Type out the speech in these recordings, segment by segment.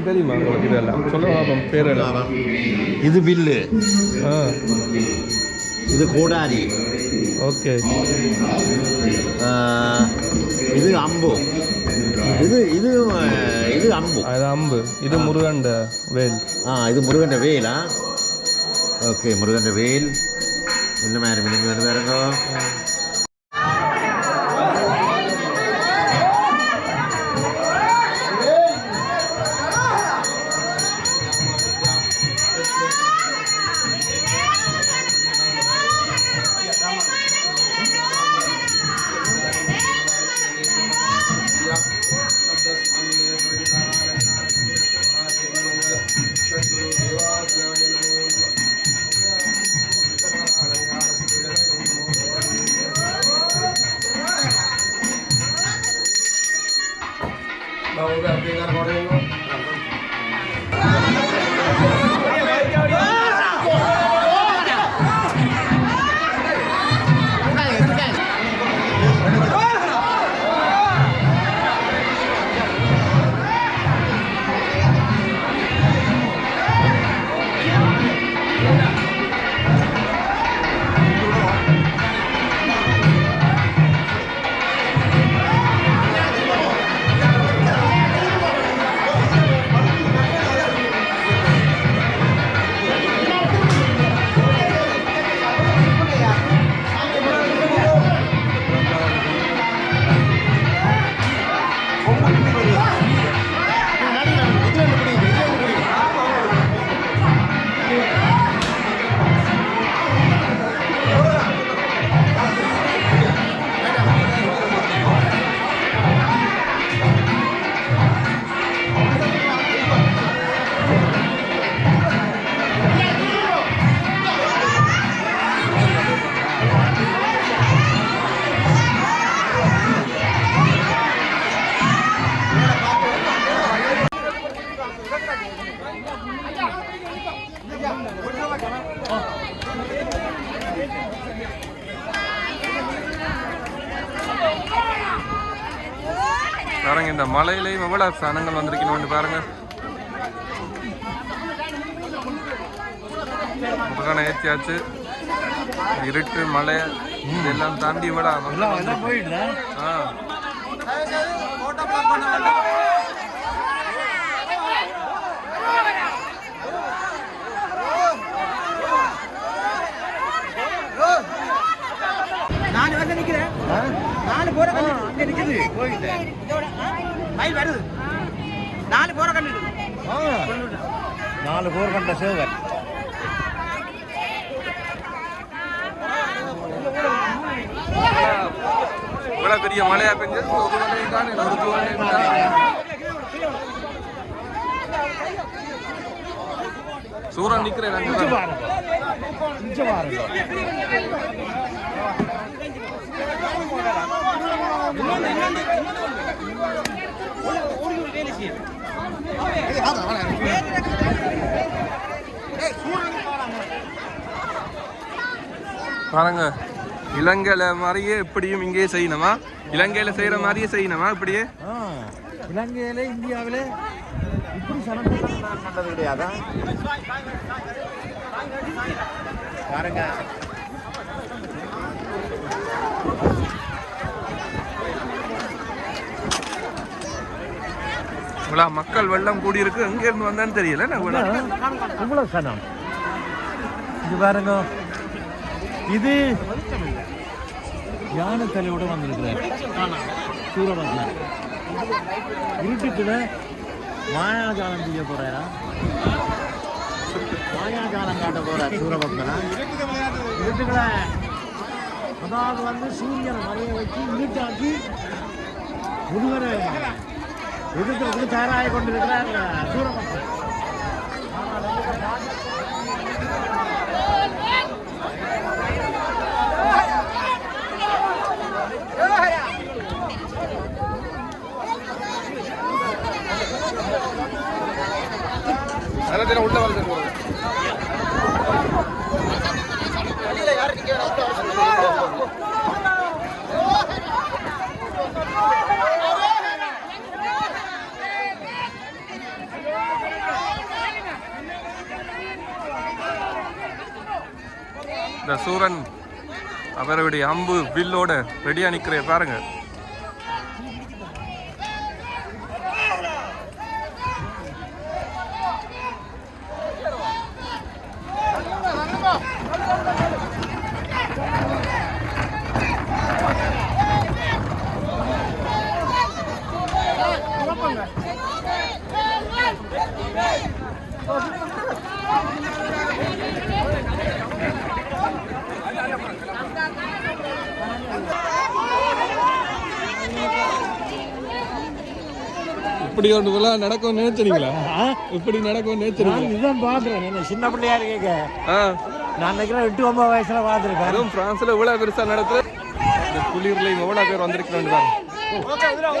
ஆயுதம்னு தெரியுமா? உங்களுக்கு இதெல்லாம்? சொல்ல பார்ப்போம் பேரெல்லாம். இது வில்லு. ஆ. இது கோடாரி. ஓகே. இது அம்பு. இது இது இது அம்பு. அது அம்பு. இது முருகண்ட வேல். ஆ இது முருகன்ற வேலா? ஓகே முருகன்ற வேல். இந்த மாதிரி வேறுங்க? சனங்கள் வந்திருக்கணும் பாருங்க. முருகனை ஏற்றியாச்சு இருட்டு மலை இதெல்லாம் தாண்டி விட ஆ. நாலு வந்து நிக்கிறேன். நாலு போற கண்டு அங்க நிக்குது. ஆ, மயில் வருது. நாலு போற கண்டு நாலு போர் கண்ட சேவர் இவ்வளவு பெரிய மழையா பெஞ்சது? ஒரு சூரன் பாரு. பாருங்க இலங்கையில மாதிரியே இப்படியும் இங்கேயே செய்யணுமா? இலங்கையில செய்யற மாதிரியே செய்யணுமா இப்படியே? இலங்கையில இந்தியாவில இப்படி கண்டது கிடையாதா? பாருங்க. இவ்வளவு மக்கள் வெள்ளம் கூடி இருக்கு எங்க இருந்து வந்தான்னு தெரியல. இவ்வளவு சனம் இது பாருங்க. இது யானை தலையோட வந்திருக்கிறார். சூரபத்மன் இருட்டுக்குள்ள மாயாஜாலம் செய்ய போறாரா? மாயாஜாலம் காட்ட போறார் சூரபக்தனா இருட்டுங்கள அதாவது வந்து சூரியனை மறைய வச்சு இருட்டாக்கி முருகரை எதிர்த்து தயாராகி கொண்டிருக்கிறார் சூரபக்தன் அதெல்லாம் உள்ள வந்து இந்த சூரன் அவருடைய அம்பு வில்லோட ரெடியா நிக்கிற பாருங்க. விழா நடக்கும் நினைச்சிருங்களா இப்படி நடக்கும் நினைச்சிருங்களா இதுதான் பார்க்குறேன். என்ன சின்ன பிள்ளையா இருக்கேங்க? நான் நினைக்கிறேன் எட்டு ஒன்பது வயசுல பார்த்துருக்கேன். அதுவும் பிரான்ஸ்ல இவ்வளவு பெருசா நடத்துற இந்த குளிர்ல எவ்வளவு பேர் வந்திருக்கிறாங்க பாருங்க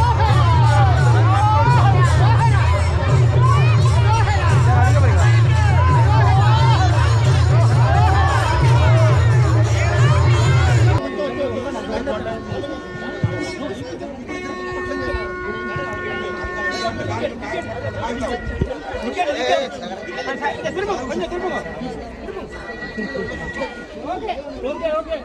ఓకే ఓకే ఓకే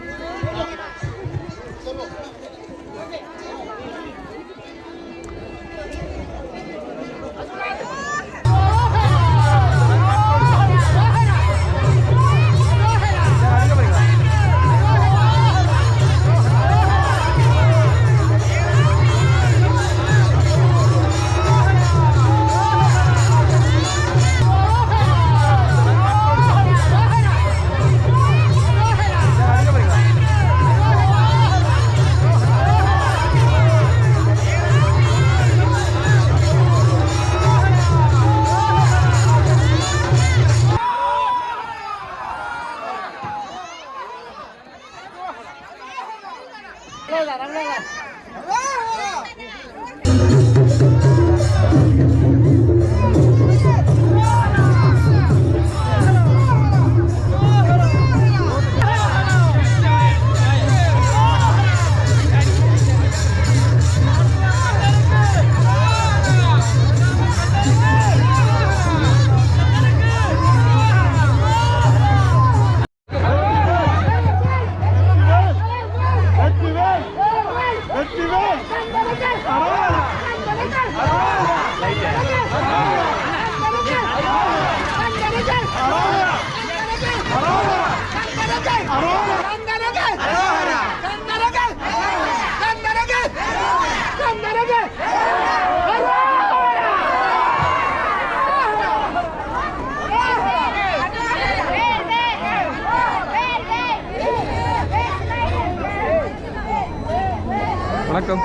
வணக்கம்.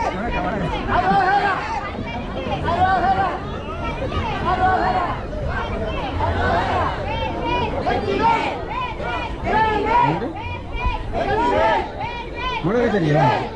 முழுக தெரியும்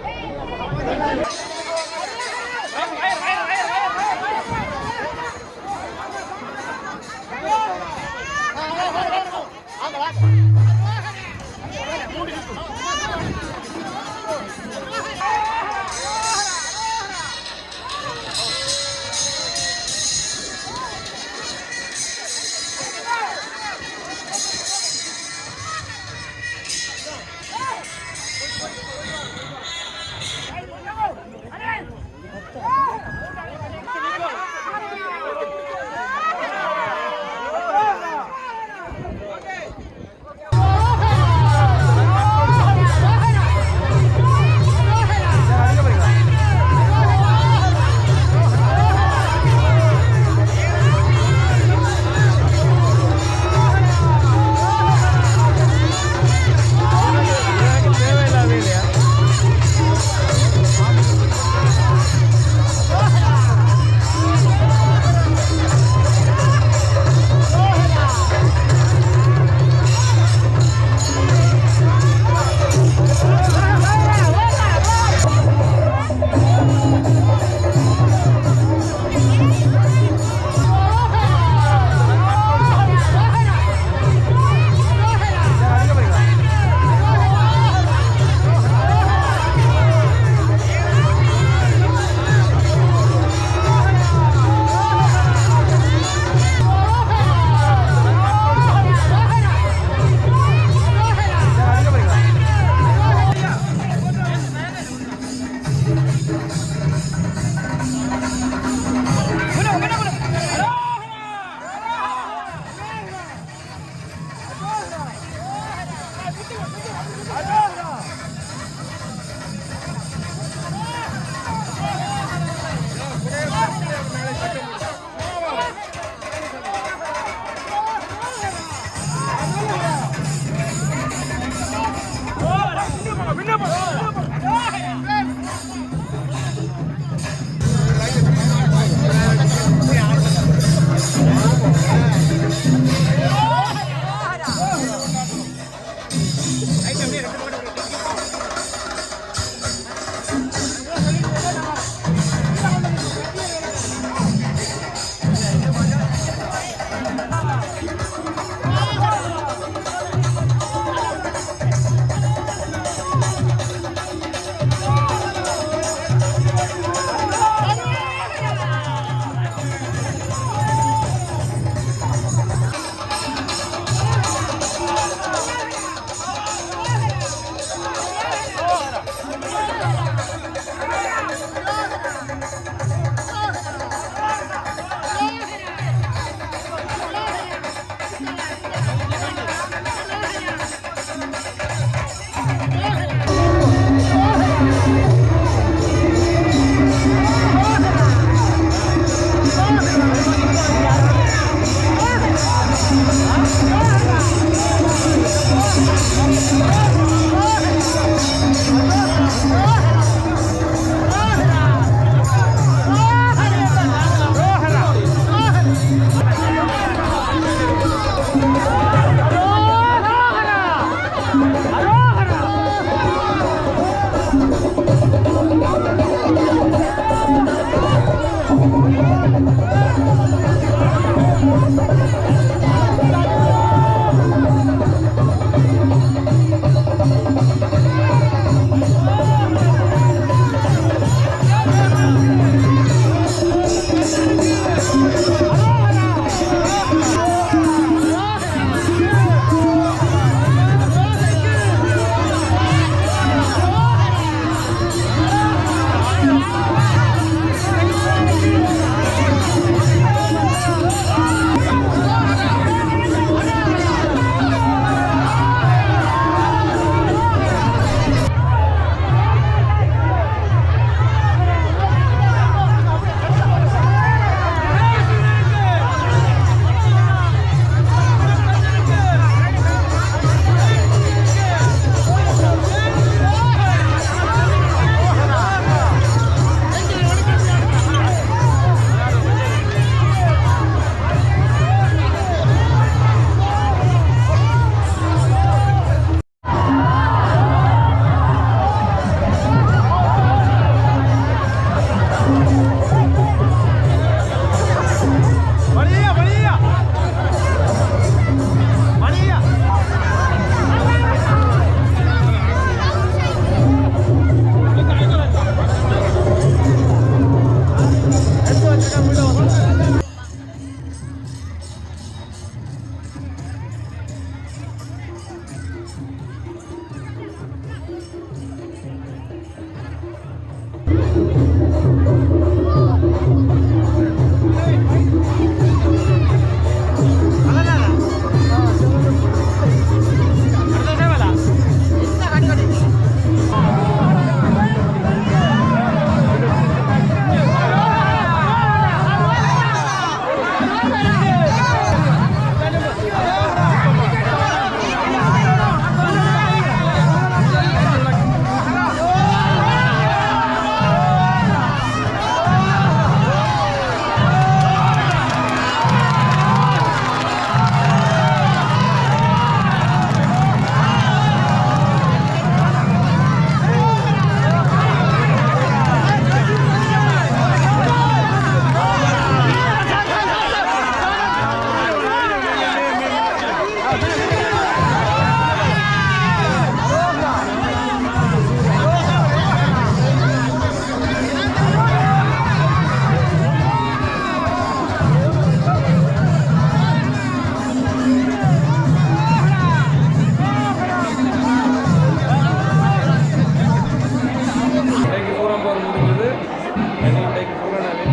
முடிஞ்சது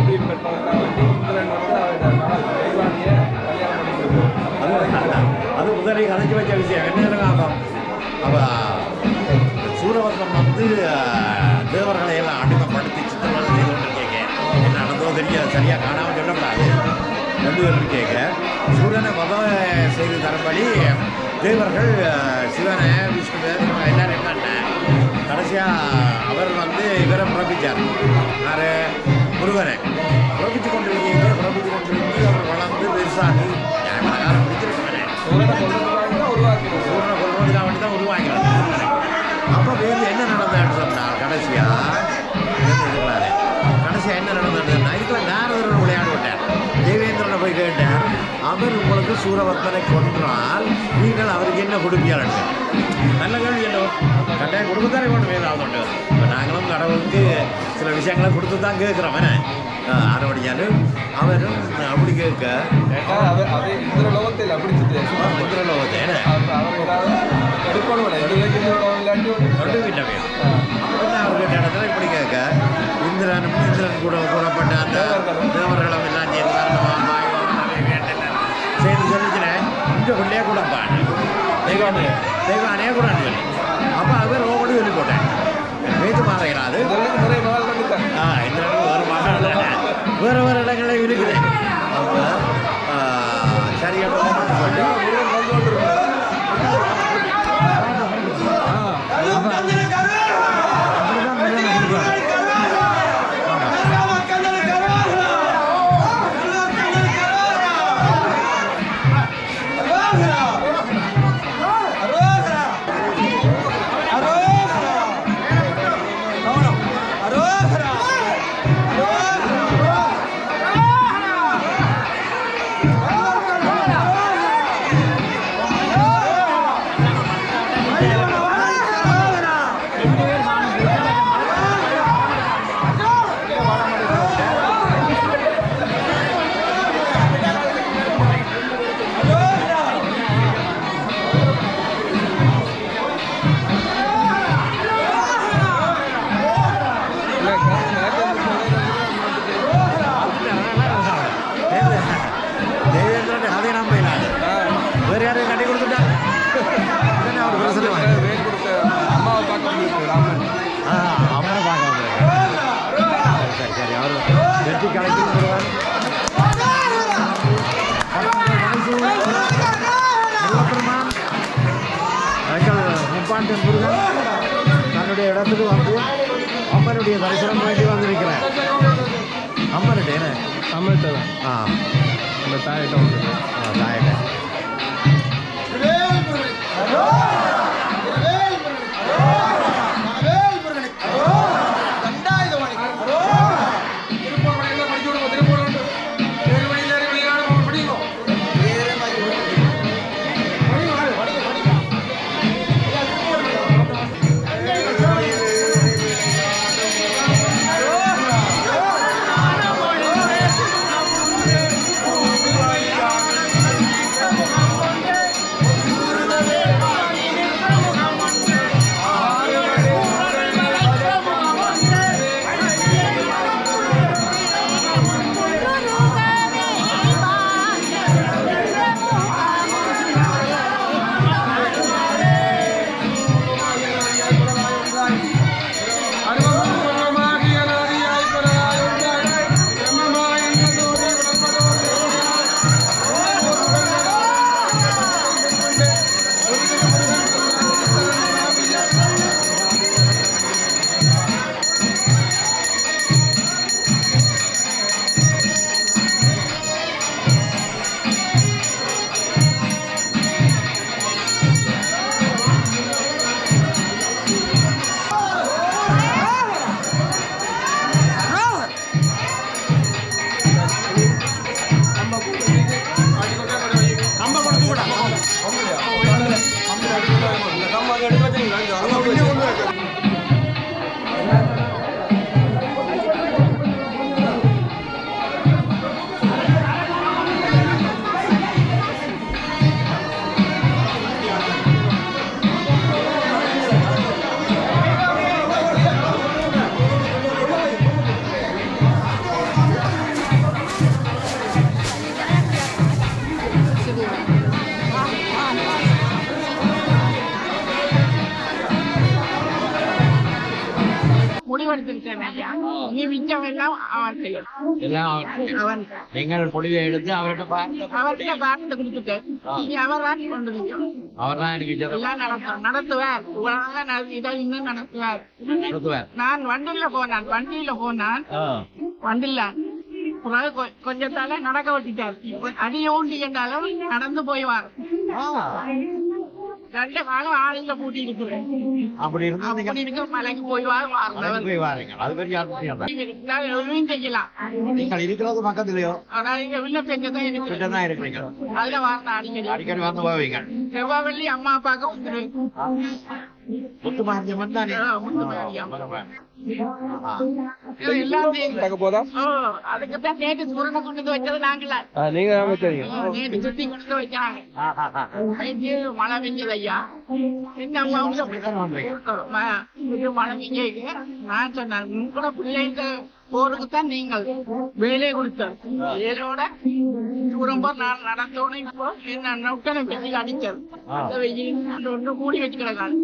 இனி வெற்றி இந்திரன் வந்து அவருடைய கல்யாணம் அது முதலை கதைச்சு வச்ச விஷயம். என்ன ஆகும்? அவ வந்து தேவர்களை எல்லாம் அடிமைப்படுத்தி சித்திரவதை செய்து கொண்டிருக்கீங்க. என்ன நடந்தோ தெரியாது. சரியாக காணாமல் சொல்லக்கூடாது. ரெண்டு பேரும் கேட்க சூரியனை வதம் செய்து தரும்படி தேவர்கள் சிவனை விஷ்ணுவை எல்லாரும் கடைசியாக அவர் வந்து இவரை பிறப்பிச்சார். யார்? முருகனை. பிறப்பிச்சு கொண்டிருக்கீங்க பிறப்பிச்சு கொண்டிருந்து அவர் வளர்ந்து பெருசாகி ஞாபகம் பிடிச்சிருக்கேன் பூரனை கொண்டு வேண்டி தான் உருவாக்கிறார் அப்போ வேறு என்ன நடந்தான்னு சொன்னால் கடைசியாக கடைசியாக என்ன நடந்தது? அவர் உங்களுக்கு சூரவர்த்தனை கொன்றால் நீங்கள் அவருக்கு என்ன கொடுப்பீர்கள் நல்ல கேள்வி என்ன கட்டாயம் கொடுக்கத்தானே கொண்டு ஏதாவது இப்போ நாங்களும் கடவுளுக்கு சில விஷயங்களை கொடுத்து தான் கேட்குறோம் ஆரவடியாலும் அவரும் அப்படி கேட்க. இந்திர லோகத்தில் அப்படி சுத்தி சும்மா இந்திரலோகத்தை என்ன? அவர் அவர் ஏதாவது எடுக்கணும் எடுக்க இந்திர லோகம் இல்லாட்டி ரெண்டு வீட்டவே என்ன அவர் கேட்ட இடத்துல இப்படி கேட்க. இந்திரனும் இந்திரன் கூட கூடப்பட்ட அந்த தேவர்களும் எல்லாம் சொல்லிச்சுனேன் இந்த பிள்ளையே கூட பாடு. தெய்வானே தெய்வானே கூட சொல்லி அப்போ அது பேர் ஓடி சொல்லி போட்டேன் வீட்டு மாறுகிறாது இதெல்லாம் ஆ இந்த வேறு மகன் வேறு வேறு இடங்களில் இருக்குது அப்போ சரியாக இடத்துக்கு வந்து அம்மனுடைய தரிசனம் வேண்டி வந்திருக்கிறேன். அம்மனுடைய என்ன? தமிழ்கிட்ட தான் ஆ. அந்த தாயிட்ட வந்து ஆ, தாயட்டை 这么难得 அவன் நீங்கள் முடிவை எடுத்து அவர்கிட்ட பார்த்து அவர்கிட்ட பார்த்து கொடுத்துட்டு நீ அவர் தான் கொண்டு நிற்கணும் அவர் தான் எனக்கு இதை எல்லாம் நடத்தும் நடத்துவார். இதை இன்னும் நடத்துவார். நடத்துவார். நான் வண்டியில போனான். வண்டியில போனான். வண்டியில கொஞ்சத்தால நடக்க விட்டுட்டார் அடி ஊண்டி என்றாலும் நடந்து போய்வார். ரெண்டு காலம் ஆளுங்க பூட்டி இருக்கிறேன் அப்படி இருந்தா நீங்க மலைக்கு மலைக்கு வாழ்ந்தவர் போய் வாரீங்க அது பெரிய அற்புதம் தான் இருந்தால் எதுவும் செய்யலாம் நீங்கள் இருக்கிறது பக்கத்துலயோ ஆனா இங்க வில்ல பெஞ்சதான் கிட்ட இருக்கு தான் இருக்கிறீங்க அதுல வார்த்தை அடிக்கடி அடிக்கடி வந்து போவீங்க செவ்வாய் வெள்ளி அம்மா அப்பாவுக்கு வந்துருவேன் முத்து மாந்தியம் தானே ஆ, பார்க்க நீங்க தான் நேற்று மழை பெஞ்சது ஐயா. மழை பெஞ்சது நான் சொன்னேன் உன் கூட பிள்ளைங்க போறதுக்குத்தான் நீங்கள் வேலையை கொடுத்தது வேலையோட ரொம்ப நான் நடத்தோணும் இப்போ என்ன நுட்டனை வெயில் அடிச்சது அந்த வெயில் ஒன்று கூடி வச்சு கிடக்காது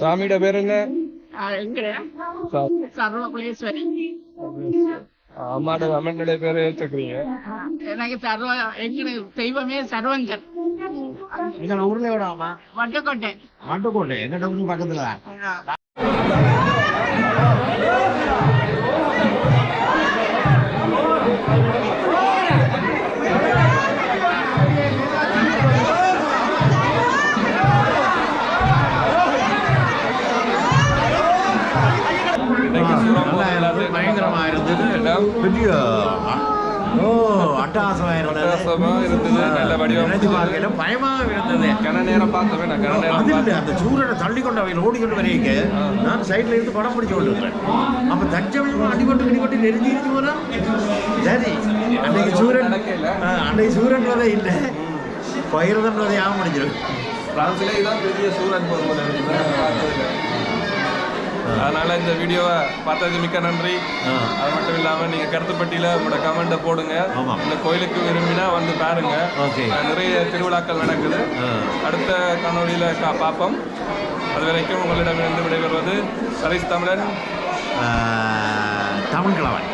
சாமியோட பேர் என்ன? சர்வகுலேஸ்வரி அம்மாட அம்மனுடைய பேர் வச்சுக்கிறீங்க எனக்கு சர்வ எங்க தெய்வமே சர்வங்கர் நீங்கள் ஊர்ல விடாமா வட்டக்கோட்டை. மட்டுக்கோட்டை எங்க டவுன் பக்கத்துல? இருந்தது பயங்கரமா இருந்தது எல்லாம் பெரிய ஓ அட்டகாசமா இருந்தது. பிரகாசமா இருந்தது நல்ல வடிவம் நினைச்சு பார்க்கல பயமாக இருந்தது. கன நேரம் பார்த்தவன் நான் கன நேரம் அது அந்த சூரனை தள்ளி கொண்டு அவையில் ஓடிக்கொண்டு வரைக்க நான் சைடுல இருந்து படம் பிடிச்சு கொண்டு இருந்தேன் அப்ப தற்சமயம் அடிபட்டு அடிபட்டு நெருங்கி இருந்து போனா? சரி அன்னைக்கு சூரன் அன்னைக்கு சூரன் வதை இல்லை. பயிரதன் வதை ஆக முடிஞ்சிடும் பிரான்ஸ்ல இதான் பெரிய சூரன் போகும்போது அதனால இந்த வீடியோவை பார்த்ததுக்கு மிக்க நன்றி. அது மட்டும் இல்லாம நீங்க கருத்துப்பட்டியில உங்களோட கமெண்ட்டை போடுங்க. இந்த கோயிலுக்கு விரும்பினா வந்து பாருங்க. நிறைய திருவிழாக்கள் நடக்குது. அடுத்த காணொளியில கா பார்ப்போம். அது வரைக்கும் உங்களிடமிருந்து விடைபெறுவது சதீஷ் தமிழன். தமிழ் கிழவன்